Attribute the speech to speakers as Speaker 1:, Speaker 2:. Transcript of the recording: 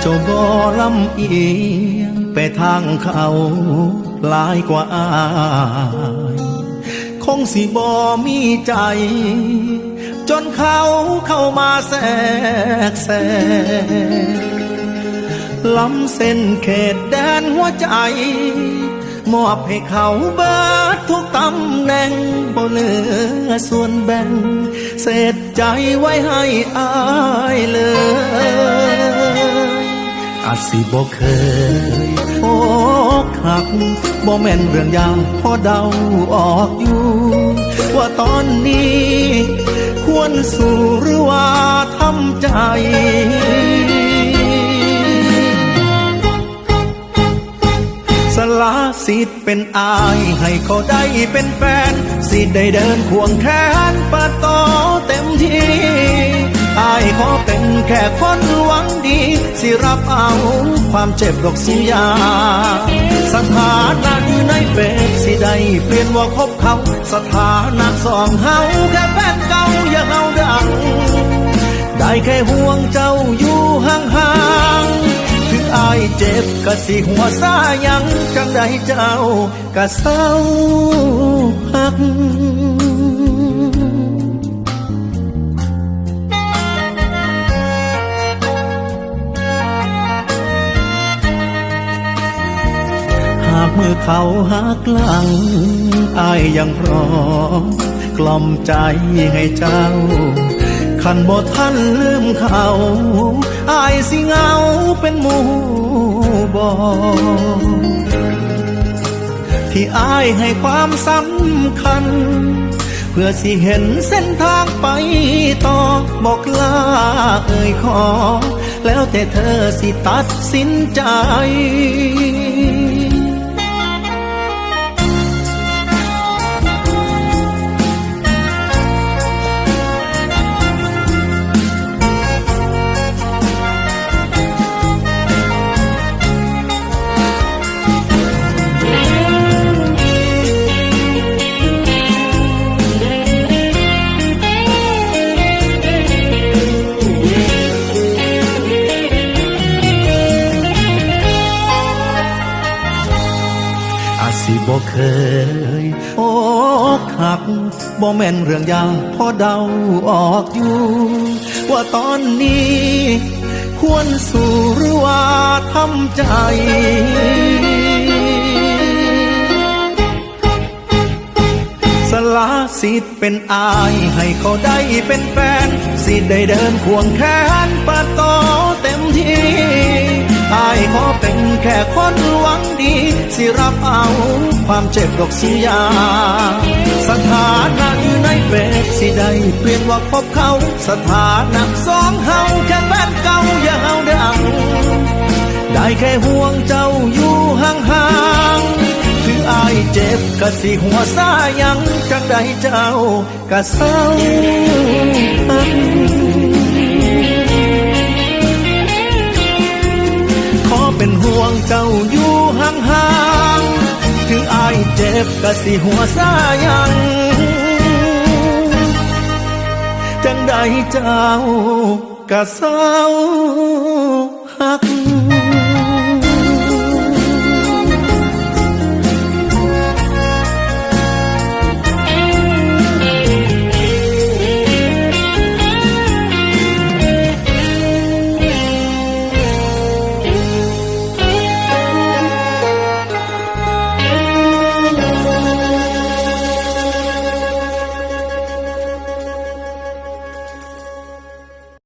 Speaker 1: เจ้าบ่ลำเอียงไปทางเขาหลายกว่าอายคงสิบ่มีใจ จนเขาเข้ามาแทรกแซงล้ำเส้นเขตแดนหัวใจ มอบให้เขาเบิดทุกตำแหน่งบ่เหลือส่วนแบ่ง เศษใจไว้ให้อายเลย อาจสิบ่เคยโอกหักบ่แม่นเรื่องยาวพอเดาออกอยู่ ว่าตอนนี้ ควรสู่หรือว่าทำใจสละสิทธิ์เป็นอาย ให้เขาได้เป็นแฟน สิได้เดินควงแขนปิดต่อเต็มที่ อายขอเป็นแค่คนหวังดี สิรับเอาความเจ็บดอกสิยา สถานะอยู่ในเฟซสิได้เปลี่ยนว่าคบเขา สถานะสองเฮาแค่แฟนเก่าอย่าเฮาดัง ได้แค่ห่วงเจ้าอยู่ห่างๆถึงอายเจ็บก็สิหัวซายังจังใดเจ้าก็เศร้าหัก มือเขาหักหลังอายยังพร้อมกล่อมใจให้เจ้า ขันบ่ทันลืมเขาอายสิเงาเป็นหมู่บอที่อายให้ความสำคัญ เพื่อสิเห็นเส้นทางไปต่อบอกลาเอ่ยขอ แล้วแต่เธอสิตัดสินใจ สิบ่เคยอกหักบ่แม่นเรื่องยากพอเดาออกอยู่ ว่าตอนนี้ ควรสู่หรือว่าทำใจสละสิทธิ์เป็นอายให้เขาได้เป็นแฟน สิได้เดินควงแขนปิดต่อเต็มที่ อายขอเป็นแค่คนหวังดี สิรับเอาความเจ็บดอกสิยาสถานะอยู่ในเฟซสิได้เปลี่ยนว่าพบเขา สถานะสองเฮาแค่แฟนเก่าอย่าเฮาเดังได้แค่ห่วงเจ้าอยู่ห่างๆถึงอายเจ็บก็สิหัวซายังจังใดเจ้าก็เศร้า เป็นห่วงเจ้าอยู่ห่างๆ ถึงอายเจ็บก็สิหัวซายังจังใดเจ้าก็เศร้าหัก